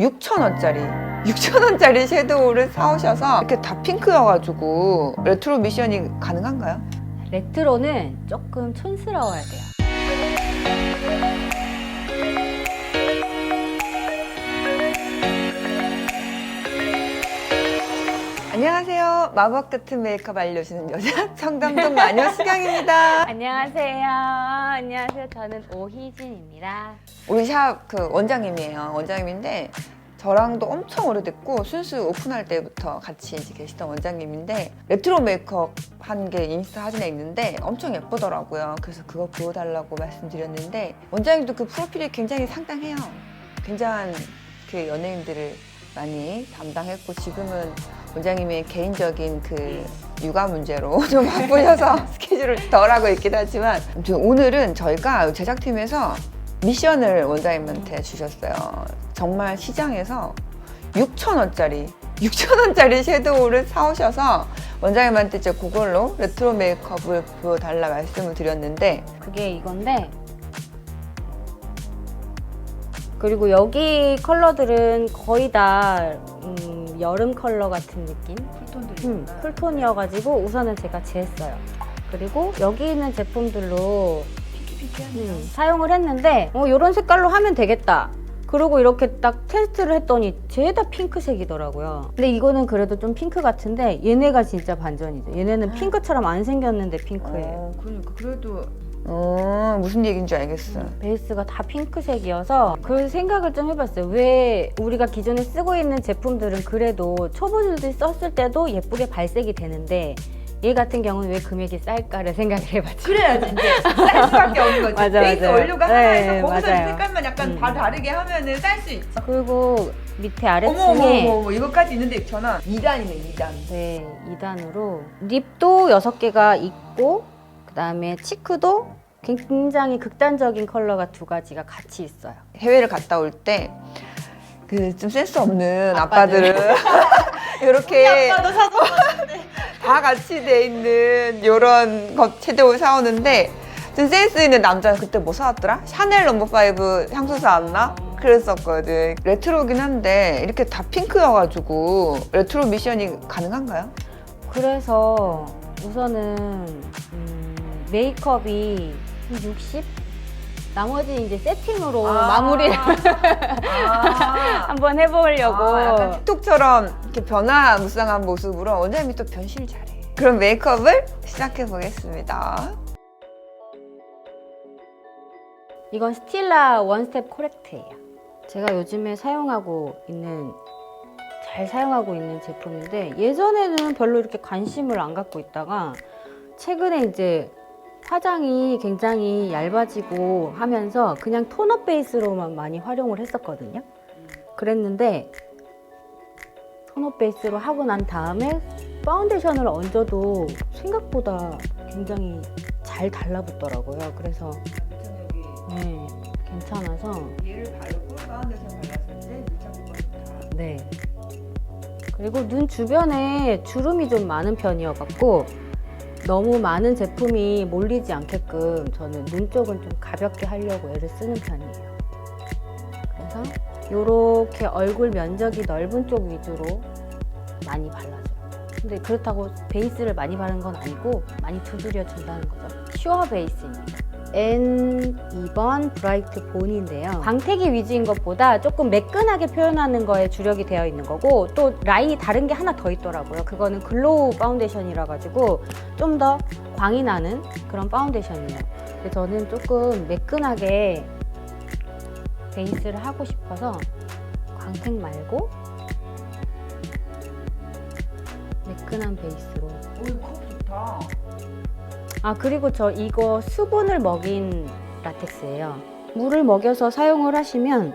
6,000원짜리 6,000원짜리 섀도우를 사오셔서 이렇게 다 핑크여가지고 레트로 미션이 가능한가요? 레트로는 조금 촌스러워야 돼요. 안녕하세요 마법 같은 메이크업 알려주는 여자 청담동 마녀 수경입니다 안녕하세요. 안녕하세요. 저는 오희진입니다. 우리 샵 그 원장님이에요 원장님인데 저랑도 엄청 오래됐고 순수 오픈할 때부터 같이 이제 계시던 원장님인데 레트로 메이크업 한 게 인스타 사진에 있는데 엄청 예쁘더라고요. 그래서 그거 보여달라고 말씀드렸는데 원장님도 그 프로필이 굉장히 상당해요. 굉장한 그 연예인들을 많이 담당했고 지금은 원장님의 개인적인 그 육아 문제로 좀 바쁘셔서 스케줄을 덜 하고 있긴 하지만 아무튼 오늘은 저희가 제작팀에서 미션을 원장님한테 주셨어요. 정말 시장에서 6,000원짜리 6,000원짜리 섀도우를 사오셔서 원장님한테 이제 그걸로 레트로 메이크업을 보여달라 말씀을 드렸는데 그게 이건데 그리고 여기 컬러들은 거의 다 음, 여름 컬러 같은 느낌? 음, 쿨톤이어가지고 우선은 제가 지했어요. 그리고 여기 있는 제품들로 음, 사용을 했는데 어, 이런 색깔로 하면 되겠다. 그리고 이렇게 딱 테스트를 했더니 죄다 핑크색이더라고요. 근데 이거는 그래도 좀 핑크 같은데 얘네가 진짜 반전이죠. 얘네는 핑크처럼 안 생겼는데 핑크예요. 어, 그러니까 그래도 어, 무슨 얘기인지 알겠어. 베이스가 다 핑크색이어서 그 생각을 좀 해봤어요. 왜 우리가 기존에 쓰고 있는 제품들은 그래도 초보들이 썼을 때도 예쁘게 발색이 되는데 얘 같은 경우는 왜 금액이 쌀까를 생각을 해봤죠. 그래야지 이제 쌀 수밖에 없는 거지. 맞아, 베이스 맞아요. 원료가 네, 하나에서 거기서 맞아요. 색깔만 약간 음. 다 다르게 하면은 쌀 수 있지. 그리고 밑에 어머 어머 아래층에 어머 어머 이거까지 있는데 저는 2단이네 2단. 네, 2단으로 립도 6개가 있고 그 다음에 치크도 굉장히 극단적인 컬러가 두 가지가 같이 있어요. 해외를 갔다 올 때 그 좀 센스 없는 아빠들. 아빠들은 이렇게 아빠도 사줬는데. 다 같이 돼 있는 이런 것 섀도우 사오는데 좀 센스 있는 남자는 그때 뭐 사왔더라? 샤넬 넘버 5 향수 사왔나? 그랬었거든. 레트로긴 한데 이렇게 다 핑크여가지고 레트로 미션이 가능한가요? 그래서 우선은 음, 메이크업이 한 60? 나머지 이제 세팅으로 아. 마무리를 아. 한번 해보려고. 아, 약간 틱톡처럼 이렇게 변화무쌍한 모습으로 원장님이 또 변신을 잘해. 그럼 메이크업을 시작해 보겠습니다. 이건 스틸라 원스텝 코렉트예요. 제가 요즘에 사용하고 있는 잘 사용하고 있는 제품인데 예전에는 별로 이렇게 관심을 안 갖고 있다가 최근에 이제 화장이 굉장히 얇아지고 하면서 그냥 톤업 베이스로만 많이 활용을 했었거든요. 그랬는데 톤업 베이스로 하고 난 다음에 파운데이션을 얹어도 생각보다 굉장히 잘 달라붙더라고요. 그래서 네, 괜찮아서 얘를 바르고 파운데이션 발랐을 때 밀착도가 좋다. 네. 그리고 눈 주변에 주름이 좀 많은 편이어갖고 너무 많은 제품이 몰리지 않게끔 저는 눈 쪽은 좀 가볍게 하려고 애를 쓰는 편이에요. 그래서 이렇게 얼굴 면적이 넓은 쪽 위주로 많이 발라줘요. 근데 그렇다고 베이스를 많이 바르는 건 아니고 많이 두드려 준다는 거죠. 슈어 베이스입니다. N2번 브라이트 본인데요. 광택이 위주인 것보다 조금 매끈하게 표현하는 거에 주력이 되어 있는 거고 또 라인이 다른 게 하나 더 있더라고요. 그거는 글로우 파운데이션이라 가지고 좀 더 광이 나는 그런 파운데이션이에요. 근데 저는 조금 매끈하게 베이스를 하고 싶어서 광택 말고 매끈한 베이스로 오 컵 좋다. 아 그리고 저 이거 수분을 먹인 라텍스예요. 물을 먹여서 사용을 하시면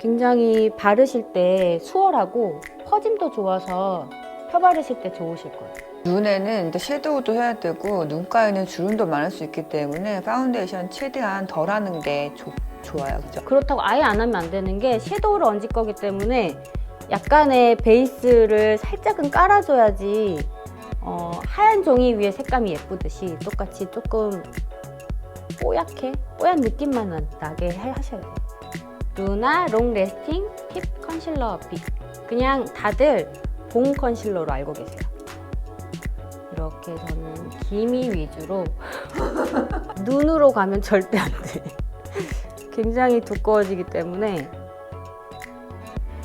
굉장히 바르실 때 수월하고 퍼짐도 좋아서 펴 바르실 때 좋으실 거예요. 눈에는 이제 섀도우도 해야 되고 눈가에는 주름도 많을 수 있기 때문에 파운데이션 최대한 덜 하는 게 좋- 좋아요. 그죠? 그렇다고 아예 안 하면 안 되는 게 섀도우를 얹을 거기 때문에 약간의 베이스를 살짝은 깔아줘야지 어, 하얀 종이 위에 색감이 예쁘듯이 똑같이 조금 뽀얗게 뽀얀 느낌만 나- 나게 해- 하셔야 돼요. 루나 롱 레스팅 힙 컨실러 빅. 그냥 다들 봄 컨실러로 알고 계세요. 이렇게 저는 기미 위주로 눈으로 가면 절대 안 돼. 굉장히 두꺼워지기 때문에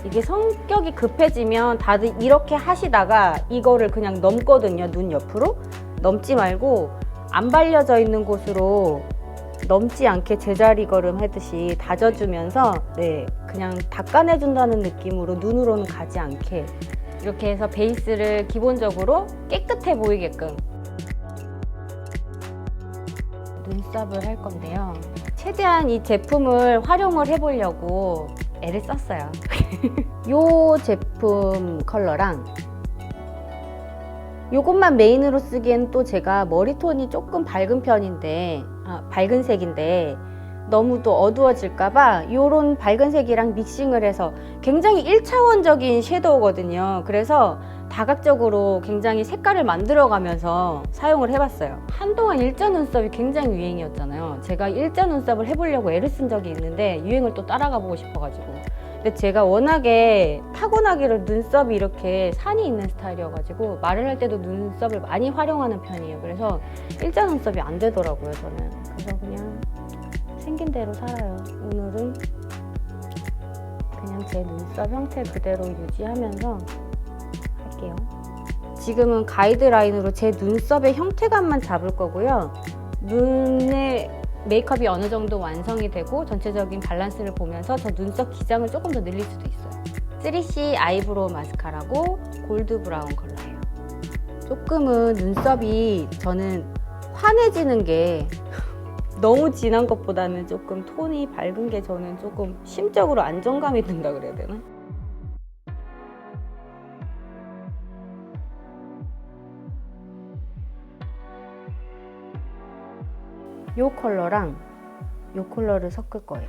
이게 성격이 급해지면 다들 이렇게 하시다가 이거를 그냥 넘거든요. 눈 옆으로. 넘지 말고 안 발려져 있는 곳으로 넘지 않게 제자리 걸음 하듯이 다져주면서 네 그냥 닦아내준다는 느낌으로 눈으로는 가지 않게 이렇게 해서 베이스를 기본적으로 깨끗해 보이게끔 눈썹을 할 건데요. 최대한 이 제품을 활용을 해보려고 애를 썼어요. 요 제품 컬러랑 요것만 메인으로 쓰기엔 또 제가 머리톤이 조금 밝은 편인데 아, 밝은 색인데 너무 또 어두워질까봐 요런 밝은 색이랑 믹싱을 해서 굉장히 1차원적인 섀도우거든요. 그래서 다각적으로 굉장히 색깔을 만들어가면서 사용을 해봤어요. 한동안 일자 눈썹이 굉장히 유행이었잖아요. 제가 일자 눈썹을 해보려고 애를 쓴 적이 있는데 유행을 또 따라가 보고 싶어가지고. 근데 제가 워낙에 타고나기로 눈썹이 이렇게 산이 있는 스타일이어가지고 말을 할 때도 눈썹을 많이 활용하는 편이에요. 그래서 일자 눈썹이 안 되더라고요, 저는. 그래서 그냥 생긴 대로 살아요. 오늘은 그냥 제 눈썹 형태 그대로 유지하면서 할게요. 지금은 가이드라인으로 제 눈썹의 형태감만 잡을 거고요. 눈의 메이크업이 어느 정도 완성이 되고 전체적인 밸런스를 보면서 저 눈썹 기장을 조금 더 늘릴 수도 있어요. 3C 아이브로우 마스카라고 골드 브라운 컬러예요. 조금은 눈썹이 저는 환해지는 게 너무 진한 것보다는 조금 톤이 밝은 게 저는 조금 심적으로 안정감이 든다 그래야 되나? 요 컬러랑 요 컬러를 섞을 거예요.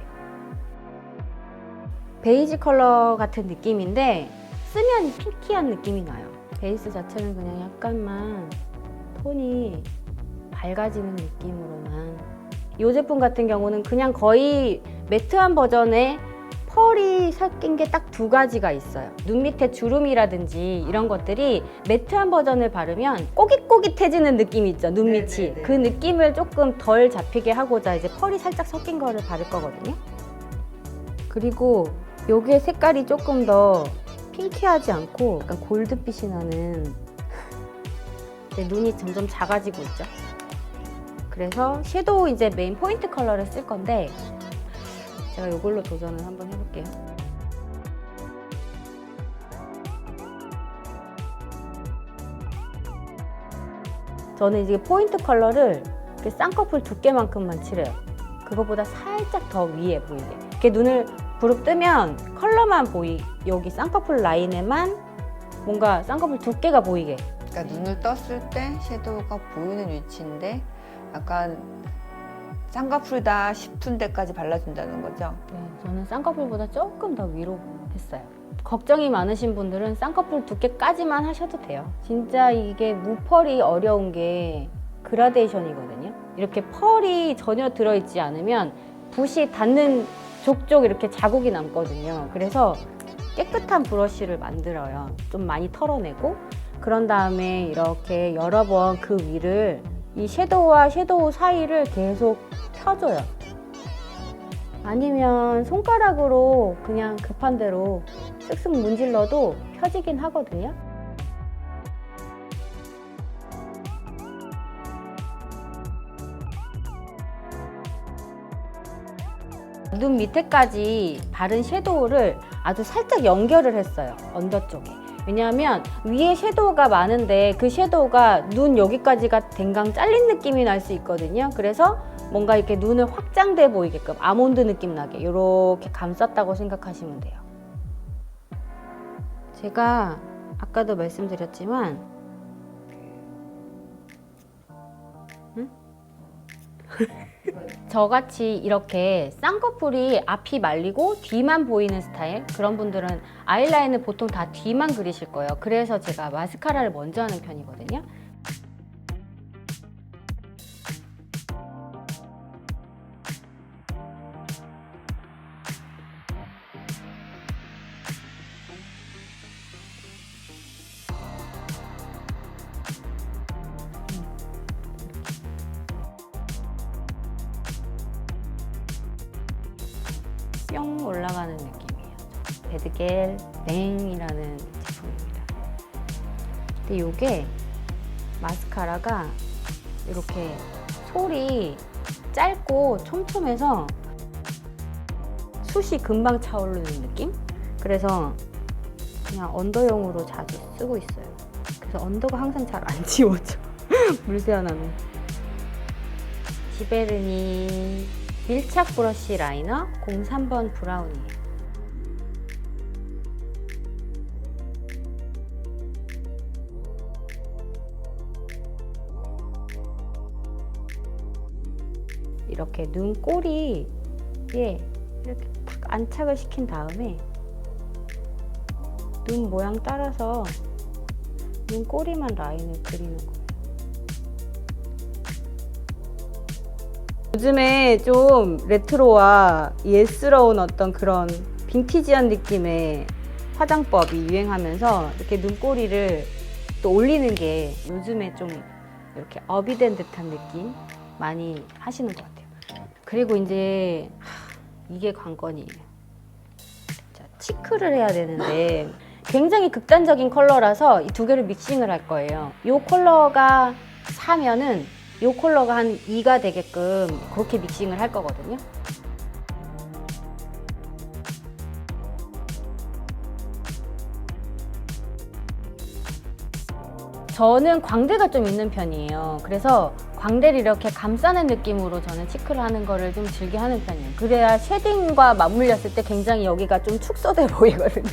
베이지 컬러 같은 느낌인데 쓰면 핑키한 느낌이 나요. 베이스 자체는 그냥 약간만 톤이 밝아지는 느낌으로만 이 제품 같은 경우는 그냥 거의 매트한 버전의 펄이 섞인 게 딱 두 가지가 있어요. 눈 밑에 주름이라든지 이런 것들이 매트한 버전을 바르면 꼬깃꼬깃해지는 느낌이 있죠. 눈 밑이. 네네네. 그 느낌을 조금 덜 잡히게 하고자 이제 펄이 살짝 섞인 거를 바를 거거든요. 그리고 여기에 색깔이 조금 더 핑키하지 않고 약간 골드빛이 나는 제 눈이 점점 작아지고 있죠. 그래서 섀도우 이제 메인 포인트 컬러를 쓸 건데 제가 이걸로 도전을 한번 해볼게요. 저는 이제 포인트 컬러를 쌍꺼풀 두께만큼만 칠해요. 그거보다 살짝 더 위에 보이게. 이렇게 눈을 부릅 뜨면 컬러만 보이, 여기 쌍꺼풀 라인에만 뭔가 쌍꺼풀 두께가 보이게. 그러니까 눈을 떴을 때 섀도우가 보이는 위치인데 약간 쌍꺼풀이다 싶은 데까지 발라준다는 거죠. 네, 저는 쌍꺼풀보다 조금 더 위로 했어요. 걱정이 많으신 분들은 쌍꺼풀 두께까지만 하셔도 돼요. 진짜 이게 무펄이 어려운 게 그라데이션이거든요. 이렇게 펄이 전혀 들어있지 않으면 붓이 닿는 족족 이렇게 자국이 남거든요. 그래서 깨끗한 브러쉬를 만들어요. 좀 많이 털어내고 그런 다음에 이렇게 여러 번 그 위를 이 섀도우와 섀도우 사이를 계속 펴줘요. 아니면 손가락으로 그냥 급한 대로 쓱쓱 문질러도 펴지긴 하거든요. 눈 밑에까지 바른 섀도우를 아주 살짝 연결을 했어요. 언더 쪽에. 왜냐하면 위에 섀도우가 많은데 그 섀도우가 눈 여기까지가 댕강 잘린 느낌이 날 수 있거든요. 그래서 뭔가 이렇게 눈을 확장돼 보이게끔 아몬드 느낌 나게 이렇게 감쌌다고 생각하시면 돼요. 제가 아까도 말씀드렸지만 응? 저같이 이렇게 쌍꺼풀이 앞이 말리고 뒤만 보이는 스타일 그런 분들은 아이라인을 보통 다 뒤만 그리실 거예요. 그래서 제가 마스카라를 먼저 하는 편이거든요. 베드겔 냉이라는 제품입니다. 근데 이게 마스카라가 이렇게 솔이 짧고 촘촘해서 숱이 금방 차오르는 느낌? 그래서 그냥 언더용으로 자주 쓰고 있어요. 그래서 언더가 항상 잘 안 지워져. 물새어나면. 지베르니 밀착 브러쉬 라이너 03번 브라운이에요. 이렇게 눈꼬리에 이렇게 탁 안착을 시킨 다음에 눈 모양 따라서 눈꼬리만 라인을 그리는 거예요. 요즘에 좀 레트로와 예스러운 어떤 그런 빈티지한 느낌의 화장법이 유행하면서 이렇게 눈꼬리를 또 올리는 게 요즘에 좀 이렇게 업이 된 듯한 느낌 많이 하시는 것 같아요. 그리고 이제 하, 이게 관건이에요. 자, 치크를 해야 되는데 굉장히 극단적인 컬러라서 이 두 개를 믹싱을 할 거예요. 이 컬러가 사면은 이 컬러가 한 2가 되게끔 그렇게 믹싱을 할 거거든요. 저는 광대가 좀 있는 편이에요. 그래서 광대를 이렇게 감싸는 느낌으로 저는 치크를 하는 거를 좀 즐겨 하는 편이에요. 그래야 쉐딩과 맞물렸을 때 굉장히 여기가 좀 축소돼 보이거든요.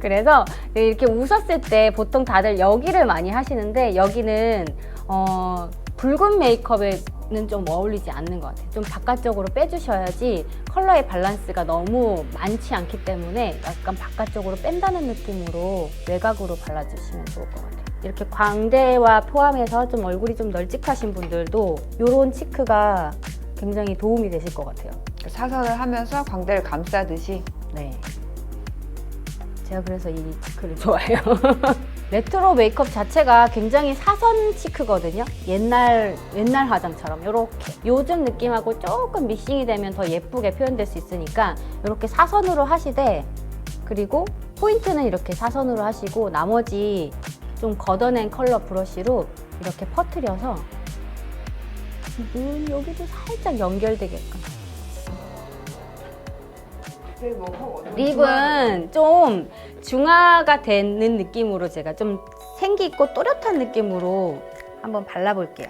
그래서 이렇게 웃었을 때 보통 다들 여기를 많이 하시는데 여기는 어, 붉은 메이크업에는 좀 어울리지 않는 것 같아요. 좀 바깥쪽으로 빼주셔야지 컬러의 밸런스가 너무 많지 않기 때문에 약간 바깥쪽으로 뺀다는 느낌으로 외곽으로 발라주시면 좋을 것 같아요. 이렇게 광대와 포함해서 좀 얼굴이 좀 널찍하신 분들도 이런 치크가 굉장히 도움이 되실 것 같아요. 사선을 하면서 광대를 감싸듯이 네. 제가 그래서 이 치크를 좋아해요. 레트로 메이크업 자체가 굉장히 사선 치크거든요. 옛날 옛날 화장처럼. 이렇게. 요즘 느낌하고 조금 믹싱이 되면 더 예쁘게 표현될 수 있으니까 이렇게 사선으로 하시되 그리고 포인트는 이렇게 사선으로 하시고 나머지 좀 걷어낸 컬러 브러쉬로 이렇게 퍼트려서 눈 여기도 살짝 연결되게끔. 립은 좀 중화가 되는 느낌으로 제가 좀 생기 있고 또렷한 느낌으로 한번 발라볼게요.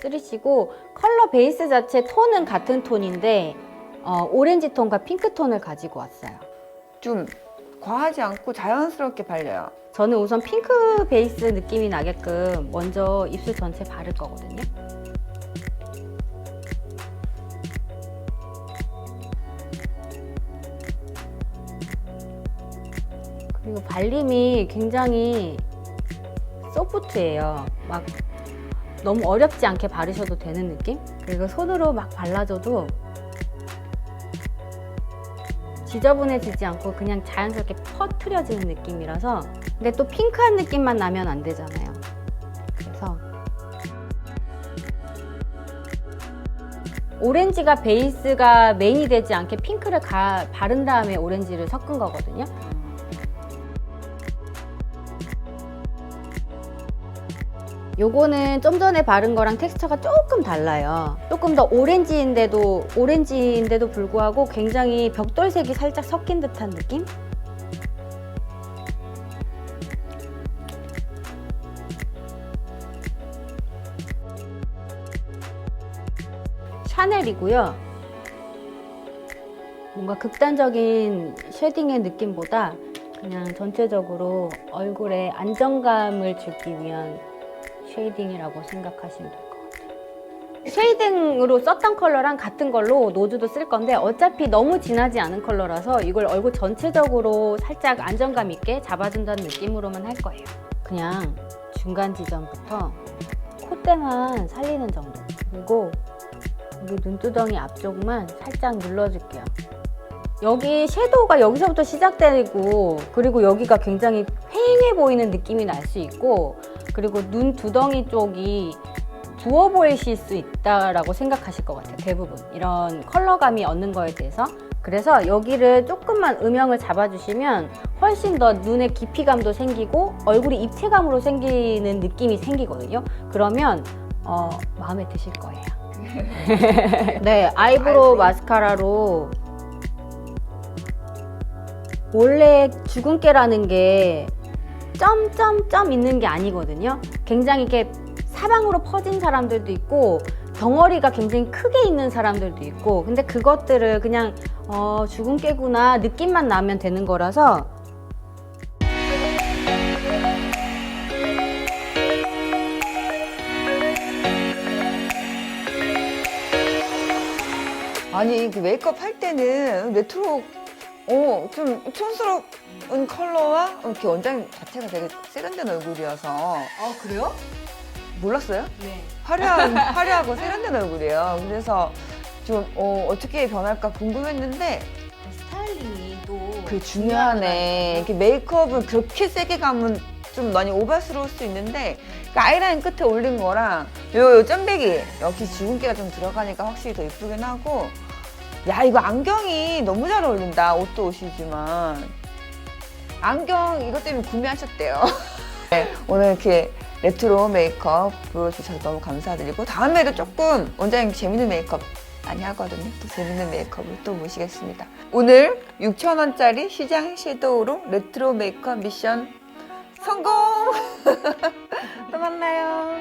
쓰리시고 컬러 베이스 자체 톤은 같은 톤인데 어, 오렌지 톤과 핑크 톤을 가지고 왔어요. 좀 과하지 않고 자연스럽게 발려요. 저는 우선 핑크 베이스 느낌이 나게끔 먼저 입술 전체 바를 거거든요. 그리고 발림이 굉장히 소프트해요. 막 너무 어렵지 않게 바르셔도 되는 느낌? 그리고 손으로 막 발라줘도 지저분해지지 않고 그냥 자연스럽게 퍼트려지는 느낌이라서 근데 또 핑크한 느낌만 나면 안 되잖아요. 그래서 오렌지가 베이스가 메인이 되지 않게 핑크를 가- 바른 다음에 오렌지를 섞은 거거든요. 요거는 좀 전에 바른 거랑 텍스처가 조금 달라요. 조금 더 오렌지인데도 오렌지인데도 불구하고 굉장히 벽돌색이 살짝 섞인 듯한 느낌? 샤넬이고요. 뭔가 극단적인 쉐딩의 느낌보다 그냥 전체적으로 얼굴에 안정감을 주기 위한 쉐이딩이라고 생각하시면 될 것 같아요. 쉐이딩으로 썼던 컬러랑 같은 걸로 노즈도 쓸 건데 어차피 너무 진하지 않은 컬러라서 이걸 얼굴 전체적으로 살짝 안정감 있게 잡아준다는 느낌으로만 할 거예요. 그냥 중간 지점부터 콧대만 살리는 정도. 그리고 여기 눈두덩이 앞쪽만 살짝 눌러줄게요. 여기 섀도우가 여기서부터 시작되고 그리고 여기가 굉장히 휑해 보이는 느낌이 날 수 있고 그리고 눈 두덩이 쪽이 부어 보이실 수 있다라고 생각하실 것 같아요. 대부분 이런 컬러감이 얻는 거에 대해서 그래서 여기를 조금만 음영을 잡아주시면 훨씬 더 눈의 깊이감도 생기고 얼굴이 입체감으로 생기는 느낌이 생기거든요. 그러면 어, 마음에 드실 거예요. 네, 아이브로우. 마스카라로 원래 주근깨라는 게 점점점 있는 게 아니거든요. 굉장히 이렇게 사방으로 퍼진 사람들도 있고 덩어리가 굉장히 크게 있는 사람들도 있고 근데 그것들을 그냥 어, 주근깨구나 느낌만 나면 되는 거라서 아니 그 메이크업 할 때는 레트로 어좀 촌스러 운 컬러와 이렇게 원장님 자체가 되게 세련된 얼굴이어서 어 그래요? 몰랐어요? 네. 화려한 화려하고 세련된 얼굴이에요. 그래서 좀 어, 어떻게 변할까 궁금했는데 스타일링이 또 그게 중요하네. 이렇게 메이크업은 그렇게 세게 가면 좀 많이 오버스러울 수 있는데 그 아이라인 끝에 올린 거랑 요, 요 점백이 역시 주근깨가 좀 들어가니까 확실히 더 이쁘긴 하고 야 이거 안경이 너무 잘 어울린다 옷도 옷이지만 안경 이것 때문에 구매하셨대요 네, 오늘 이렇게 레트로 메이크업 보여주셔서 너무 감사드리고 다음에도 조금 원장님 재밌는 메이크업 많이 하거든요 또 재밌는 메이크업을 또 모시겠습니다 오늘 6,000원짜리 시장 섀도우로 레트로 메이크업 미션 성공! 또 만나요.